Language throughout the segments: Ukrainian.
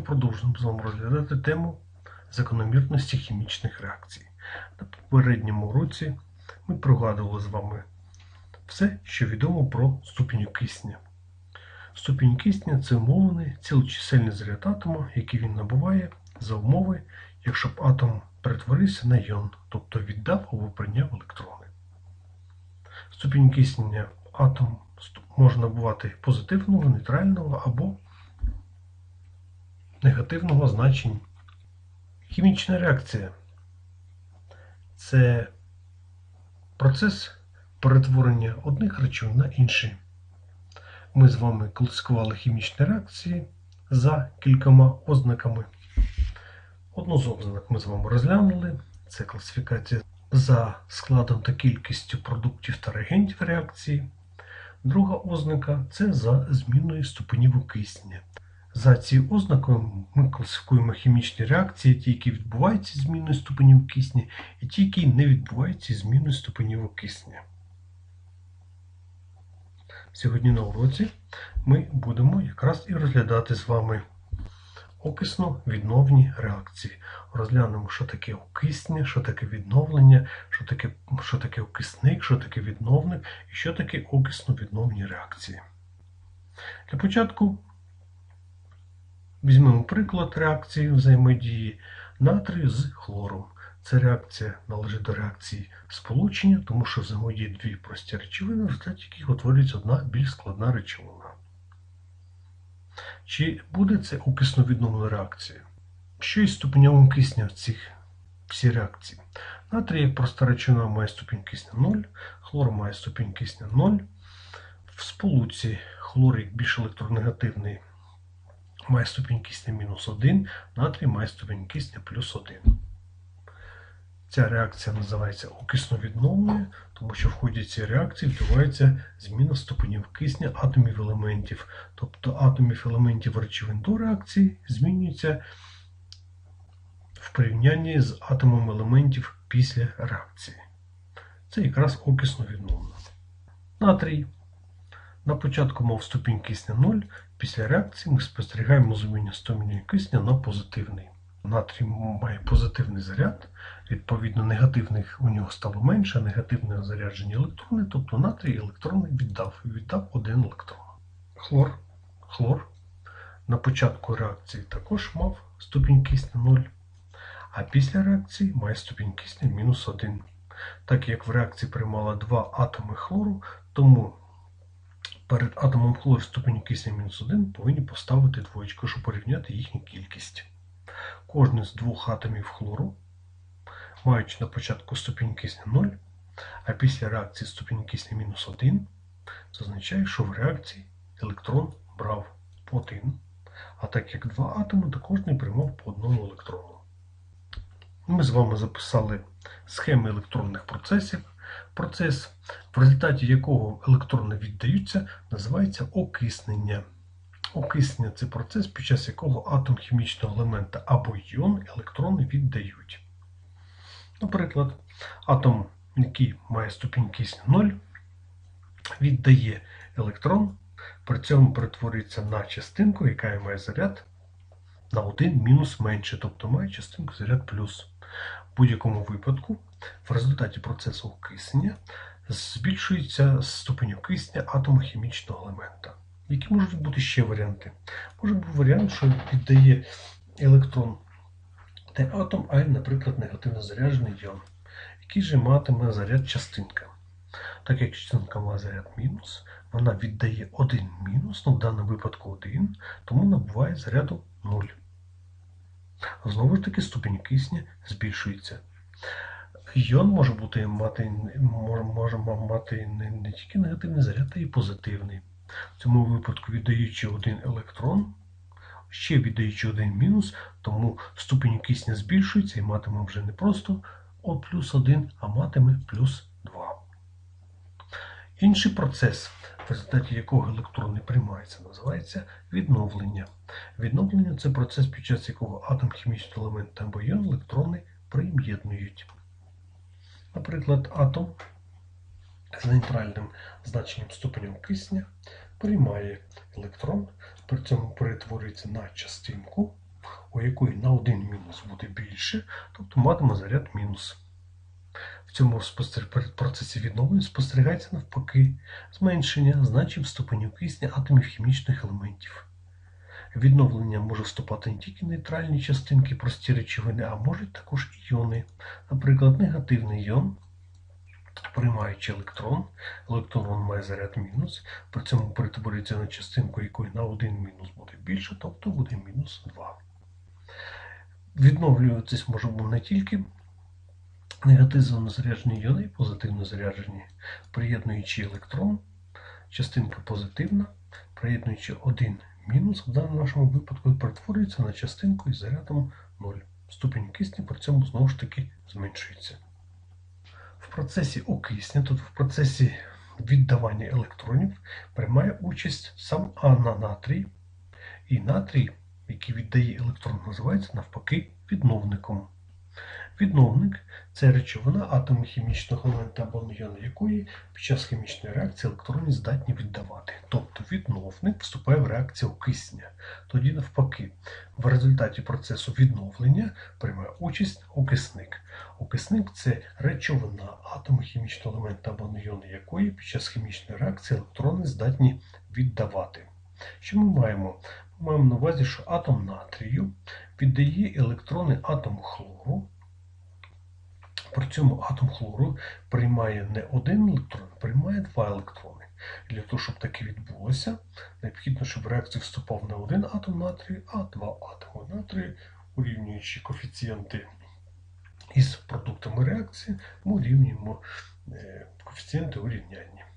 ми продовжуємо з вами розглядати тему закономірності хімічних реакцій. На попередньому уроці ми пригадували з вами все, що відомо про ступінь кисня. Ступінь кисня це умовлений цілочисельний заряд атома, який він набуває за умови, якщо б атом перетворився на йон, тобто віддав або прийняв електрони. Ступінь киснення атом може набувати позитивного, нейтрального або негативного значень. Хімічна реакція це процес перетворення одних речовин на інші. Ми з вами класифікували хімічні реакції за кількома ознаками. Одну з ознак ми з вами розглянули. Це класифікація за складом та кількістю продуктів та реагентів реакції. Друга ознака це за зміною ступенів окиснення. За цією ознакою ми класифікуємо хімічні реакції, ті, які відбуваються зміною ступенів окиснення, і ті, які не відбуваються зміною ступенів окиснення. Сьогодні на уроці ми будемо якраз і розглядати з вами окисно-відновні реакції. Розглянемо, що таке окиснення, що таке відновлення, що таке що таке окисник, що таке відновник і що таке окисно-відновні реакції. Для початку візьмемо приклад реакції взаємодії натрію з хлором. Ця реакція належить до реакції сполучення, тому що взаємодіють дві прості речовини, в результаті яких утворюється одна більш складна речовина. Чи буде це окисно-відновна реакція? Що із ступенем кисня в цих всі реакції? Натрій як проста речовина має ступінь кисня 0, хлор має ступінь кисня 0. В сполуці хлор як більш електронегативний має ступінь кисня мінус 1, натрій має ступінь кисня плюс 1. Ця реакція називається окисно-відновною, тому що в ході цієї реакції відбувається зміна ступенів кисня атомів елементів. Тобто атомів елементів речовин до реакції змінюються в порівнянні з атомом елементів після реакції. Це якраз окисно-відновно. Натрій. На початку мав ступінь кисня 0, після реакції ми спостерігаємо змінення ступеню кисня на позитивний. Натрій має позитивний заряд, відповідно, негативних у нього стало менше, негативне заряджені електрони, тобто натрій електрони віддав віддав один електрон. Хлор хлор на початку реакції також мав ступінь кисня 0, а після реакції має ступінь кисня мінус 1. Так як в реакції приймало два атоми хлору, тому перед атомом хлору ступені кисня мінус 1 повинні поставити двоєчку, щоб порівняти їхню кількість. Кожен з двох атомів хлору, маючи на початку ступінь кисня 0, а після реакції ступінь кисня мінус 1, це означає, що в реакції електрон брав по один, а так як два атоми, то кожний приймав по одному електрону. Ми з вами записали схеми електронних процесів. Процес, в результаті якого електрони віддаються, називається окиснення. Окиснення це процес, під час якого атом хімічного елемента або іон електрони віддають. Наприклад, атом, який має ступінь кисня 0, віддає електрон, при цьому перетворюється на частинку, яка має заряд на 1 мінус менше, тобто має частинку заряд плюс. Будь-якому випадку, в результаті процесу окиснення збільшується ступень окиснення атому хімічного елемента. Які можуть бути ще варіанти? Може бути варіант, що віддає електрон не атом, а, наприклад, негативно заряджений іон, який же матиме заряд частинка. Так як частинка має заряд мінус, вона віддає один мінус, ну в даному випадку 1, тому набуває заряду 0. Знову ж таки, ступінь кисня збільшується. Йон може бути мати, може, мати не, не тільки негативний заряд, а й позитивний. В цьому випадку віддаючи один електрон, ще віддаючи один мінус, тому ступінь кисня збільшується і матиме вже не просто О плюс 1, а матиме плюс 2. Інший процес, в результаті якого електрони приймаються, називається відновлення. Відновлення це процес, під час якого атом хімічного елемента або іон електрони прим'єднують. Наприклад, атом з нейтральним значенням ступенем кисня приймає електрон, при цьому перетворюється на частинку, у якої на один мінус буде більше, тобто матиме заряд мінус. В цьому процесі відновлення спостерігається навпаки зменшення значень ступенів кисня атомів хімічних елементів. Відновлення може вступати не тільки нейтральні частинки прості речовини, а можуть також іони. Наприклад, негативний іон, приймаючи електрон, електрон має заряд мінус, при цьому перетворюється на частинку, якої на один мінус буде більше, тобто буде мінус 2. Відновлюватись може бути не тільки негативно заряджені іони, і позитивно заряджені, приєднуючи електрон, частинка позитивна, приєднуючи один мінус, в даному нашому випадку перетворюється на частинку із зарядом 0. Ступінь кисню при цьому знову ж таки зменшується. В процесі окисня, тут в процесі віддавання електронів, приймає участь сам А на натрій, і натрій, який віддає електрон, називається навпаки відновником. Відновник це речовина атому хімічного елемента або іону якої під час хімічної реакції електрони здатні віддавати. Тобто відновник вступає в реакцію окисня. Тоді навпаки, в результаті процесу відновлення приймає участь окисник. Окисник це речовина атому хімічного елемента або іону якої під час хімічної реакції електрони здатні віддавати. Що ми маємо? Маємо на увазі, що атом натрію віддає електрони атому хлору. При цьому атом хлору приймає не один електрон, приймає два електрони. Для того, щоб таке відбулося, необхідно, щоб в реакцію вступав не один атом натрію, а два атоми натрію, урівнюючи коефіцієнти із продуктами реакції, ми урівнюємо е, коефіцієнти урівняння.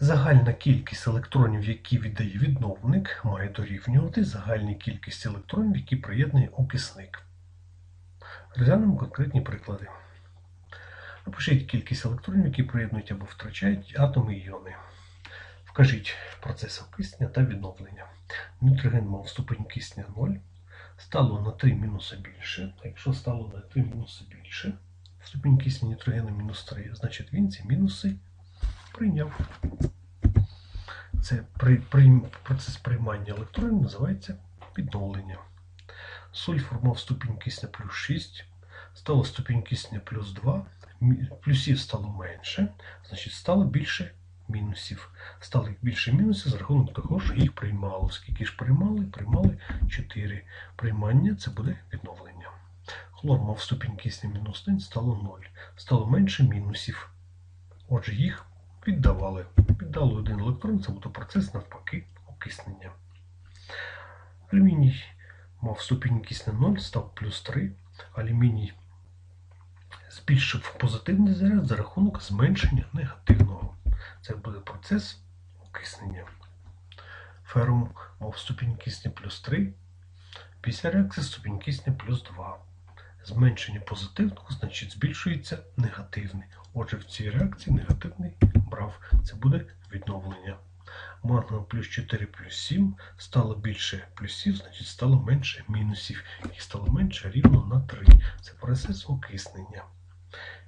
Загальна кількість електронів, які віддає відновник, має дорівнювати загальній кількості електронів, які приєднує окисник. Розглянемо конкретні приклади. Напишіть кількість електронів, які приєднують або втрачають атоми і іони. Вкажіть процес окиснення та відновлення. Нітроген мав ступень кисня 0, стало на 3 мінуси більше. Якщо стало на 3 мінуси більше, ступінь кисня нітрогена мінус 3, значить він ці мінуси прийняв. Це при, при, процес приймання електронів називається відновлення. Сульфур мав ступінь кисня плюс 6, стало ступінь кисня плюс 2, плюсів стало менше, значить стало більше мінусів. Стало більше мінусів за рахунок того, що їх приймало. Скільки ж приймали? Приймали 4. Приймання це буде відновлення. Хлор мав ступінь кисня мінус 1, стало 0. Стало менше мінусів. Отже, їх віддавали. Віддали один електрон, це буде процес навпаки окиснення. Алюміній мав ступінь кисня 0, став плюс 3. Алюміній збільшив позитивний заряд за рахунок зменшення негативного. Це буде процес окиснення. Ферум мав ступінь кисня плюс 3. Після реакції ступінь кисня плюс 2. Зменшення позитивного, значить збільшується негативний. Отже, в цій реакції негативний брав. Це буде відновлення. Манган плюс 4 плюс 7 стало більше плюсів, значить стало менше мінусів. Їх стало менше рівно на 3. Це процес окиснення.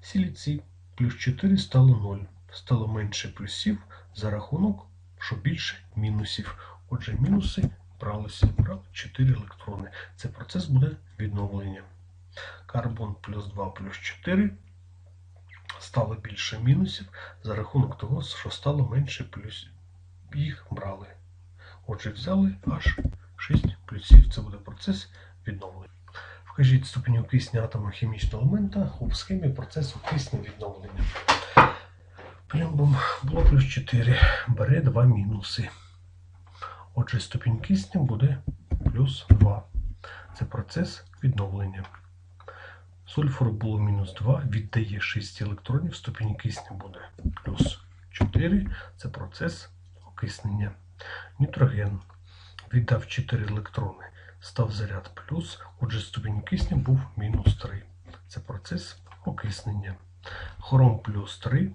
Сіліцій плюс 4 стало 0. Стало менше плюсів за рахунок, що більше мінусів. Отже, мінуси бралися, брали 4 електрони. Це процес буде відновлення. Карбон плюс 2 плюс 4 стало більше мінусів за рахунок того, що стало менше плюсів. Їх брали. Отже, взяли аж 6 плюсів. Це буде процес відновлення. Вкажіть ступеню кисня атому хімічного елемента у схемі процесу кисня відновлення. Плюмбом було плюс 4, бере 2 мінуси. Отже, ступінь кисня буде плюс 2. Це процес відновлення. Сульфуру було мінус 2, віддає 6 електронів, ступінь кисня буде плюс 4. Це процес окиснення. Нітроген віддав 4 електрони, став заряд плюс, отже, ступінь кисня був мінус 3. Це процес окиснення. Хром плюс 3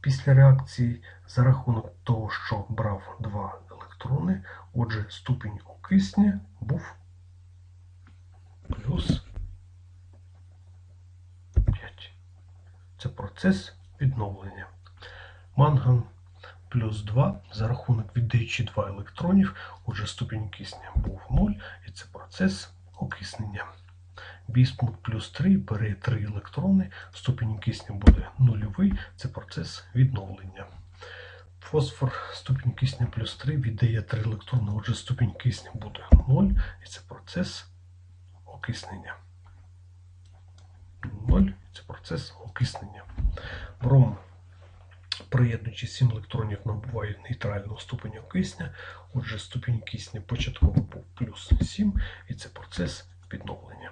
після реакції за рахунок того, що брав 2 електрони, отже, ступінь окисня був плюс Це процес відновлення. Манган плюс 2 за рахунок віддаючи 2 електронів, отже, ступінь кисня був 0, і це процес окиснення. Бісмут плюс 3 бере 3 електрони, ступінь кисню буде нульовий, це процес відновлення. Фосфор ступінь кисню плюс 3 віддає 3 електрони, отже ступінь кисню буде 0, і це процес окиснення. 0, це процес окиснення. Бром, приєднуючи 7 електронів, набуває нейтрального ступеня кисня. Отже, ступінь кисня початково був плюс 7, і це процес відновлення.